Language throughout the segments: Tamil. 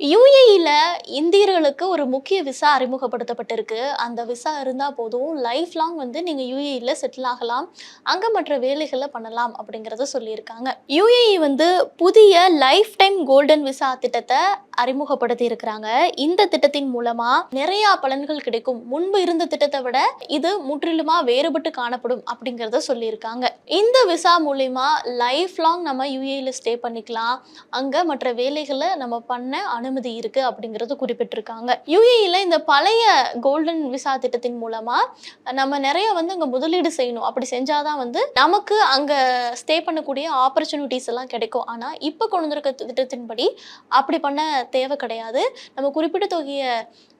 யூஏஇல இந்தியர்களுக்கு ஒரு முக்கிய விசா அறிமுகப்படுத்தப்பட்டிருக்கு. அந்த விசா இருந்தால் போதும். லைஃப் லாங் வந்து நீங்கள் யூஏஇல செட்டில் ஆகலாம். அங்கே மற்ற வேலைகளை பண்ணலாம் அப்படிங்கிறத சொல்லியிருக்காங்க. யூஏஇ வந்து புதிய லைஃப் டைம் கோல்டன் விசா திட்டத்தை அறிமுகப்படுத்தி இருக்கிறாங்க. இந்த திட்டத்தின் மூலமா நிறைய பலன்கள் கிடைக்கும். முன்பு இருந்த திட்டத்தை விட இது முற்றிலுமா வேறுபட்டு காணப்படும் அப்படிங்கிறத சொல்லியிருக்காங்க. இந்த விசா மூலயமா லைஃப் லாங் நம்ம யூஏல ஸ்டே பண்ணிக்கலாம். அங்க மற்ற வேலைகளை நம்ம பண்ண அனுமதி இருக்கு அப்படிங்கிறது குறிப்பிட்டிருக்காங்க. யூஏல இந்த பழைய கோல்டன் விசா திட்டத்தின் மூலமா நம்ம நிறைய வந்து அங்க முதலீடு செய்யணும். அப்படி செஞ்சாதான் வந்து நமக்கு அங்க ஸ்டே பண்ணக்கூடிய ஆப்பர்ச்சுனிட்டிஸ் எல்லாம் கிடைக்கும். ஆனா இப்ப கொண்டு வந்திருக்க திட்டத்தின்படி அப்படி பண்ண தேவை கிடையாது. நம்ம குறிப்பிட்ட தொகையை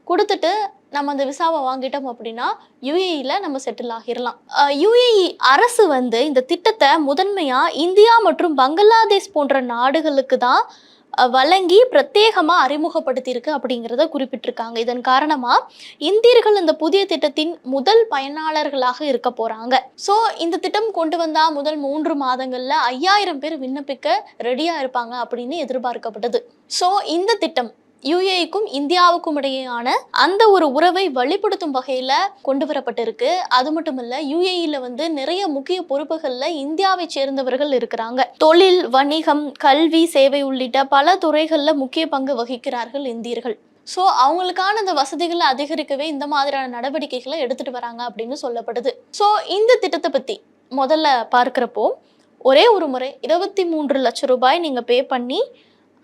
கொடுத்துட்டு நம்ம அந்த விசாவை வாங்கிட்டோம் அப்படின்னா யுஏஇல நம்ம செட்டில் ஆகிடலாம் யுஏஇ அரசு வந்து இந்த திட்டத்தை முதன்மையாக இந்தியா மற்றும் பங்களாதேஷ் போன்ற நாடுகளுக்கு தான் வழங்கி பிரத்யேகமாக அறிமுகப்படுத்தியிருக்கு அப்படிங்கிறத குறிப்பிட்டிருக்காங்க. இதன் காரணமாக இந்தியர்கள் இந்த புதிய திட்டத்தின் முதல் பயனாளர்களாக இருக்க போகிறாங்க ஸோ இந்த திட்டம் கொண்டு வந்தால் முதல் மூன்று மாதங்களில் ஐயாயிரம் பேர் விண்ணப்பிக்க ரெடியாக இருப்பாங்க அப்படின்னு எதிர்பார்க்கப்பட்டது. ஸோ இந்த திட்டம் யுஏக்கும் இந்தியாவுக்கும் இடையேயான அந்த ஒரு உறவை வலுப்படுத்தும் வகையில கொண்டு வரப்பட்டிருக்கு அது மட்டும் இல்ல யுஏஇல வந்து நிறைய முக்கிய பொறுப்புகள்ல இந்தியாவை சேர்ந்தவர்கள் இருக்கிறாங்க. தொழில் வணிகம் கல்வி சேவை உள்ளிட்ட பல துறைகள்ல முக்கிய பங்கு வகிக்கிறார்கள் இந்தியர்கள். ஸோ அவங்களுக்கான அந்த வசதிகளை அதிகரிக்கவே இந்த மாதிரியான நடவடிக்கைகளை எடுத்துட்டு வராங்க அப்படின்னு சொல்லப்படுது. ஸோ இந்த திட்டத்தை பத்தி முதல்ல பார்க்குறப்போ ஒரே ஒரு முறை இருபத்தி மூன்று லட்சம் ரூபாய் நீங்கள் பே பண்ணி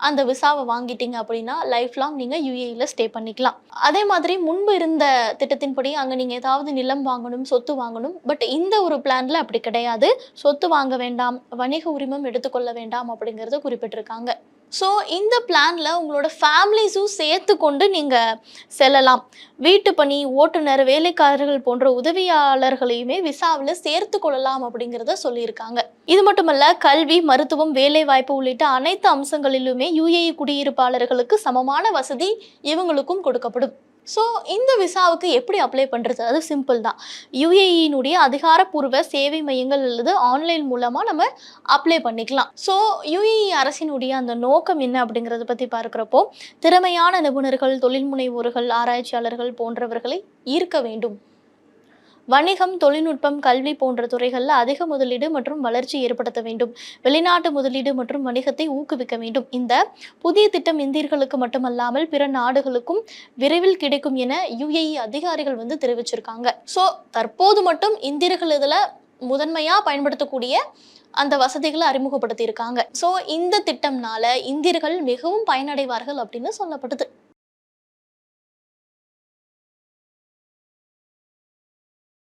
அந்த விசாவை வாங்கிட்டீங்க அப்படின்னா லைஃப் லாங் நீங்கள் யூஏயில் ஸ்டே பண்ணிக்கலாம். அதே மாதிரி முன்பு இருந்த திட்டத்தின்படி அங்கே நீங்கள் ஏதாவது நிலம் வாங்கணும் சொத்து வாங்கணும் பட் இந்த ஒரு பிளானில் அப்படி கிடையாது. சொத்து வாங்க வேண்டாம் வணிக உரிமம் எடுத்துக்கொள்ள வேண்டாம் அப்படிங்கிறத குறிப்பிட்டிருக்காங்க. ஸோ இந்த பிளானில் உங்களோட ஃபேமிலிஸும் சேர்த்து கொண்டு நீங்கள் செல்லலாம். வீட்டு பணி ஓட்டுநர் வேலைக்காரர்கள் போன்ற உதவியாளர்களையுமே விசாவில் சேர்த்து கொள்ளலாம் அப்படிங்கிறத சொல்லியிருக்காங்க. இது மட்டுமல்ல கல்வி மருத்துவம் வேலைவாய்ப்பு உள்ளிட்ட அனைத்து அம்சங்களிலுமே யுஏஇ குடியிருப்பாளர்களுக்கு சமமான வசதி இவங்களுக்கும் கொடுக்கப்படும். ஸோ இந்த விசாவுக்கு எப்படி அப்ளை பண்ணுறது அது சிம்பிள் தான். யுஏஇனுடைய அதிகாரப்பூர்வ சேவை மையங்கள் அல்லது ஆன்லைன் மூலமாக நம்ம அப்ளை பண்ணிக்கலாம். ஸோ யுஏஇ அரசினுடைய அந்த நோக்கம் என்ன அப்படிங்கிறத பற்றி பார்க்குறப்போ திறமையான நிபுணர்கள் தொழில் முனைவோர்கள் ஆராய்ச்சியாளர்கள் போன்றவர்களை ஈர்க்க வேண்டும். வணிகம் தொழில்நுட்பம் கல்வி போன்ற துறைகளில் அதிக முதலீடு மற்றும் வளர்ச்சி ஏற்படுத்த வேண்டும். வெளிநாட்டு முதலீடு மற்றும் வணிகத்தை ஊக்குவிக்க வேண்டும். இந்த புதிய திட்டம் இந்தியர்களுக்கு மட்டுமல்லாமல் பிற நாடுகளுக்கும் விரைவில் கிடைக்கும் என யுஏஇ அதிகாரிகள் வந்து தெரிவிச்சிருக்காங்க. ஸோ தற்போது மட்டும் இந்தியர்கள் இதில் முதன்மையாக பயன்படுத்தக்கூடிய அந்த வசதிகளை அறிமுகப்படுத்தியிருக்காங்க. ஸோ இந்த திட்டம்னால இந்தியர்கள் மிகவும் பயனடைவார்கள் அப்படின்னு சொல்லப்படுது.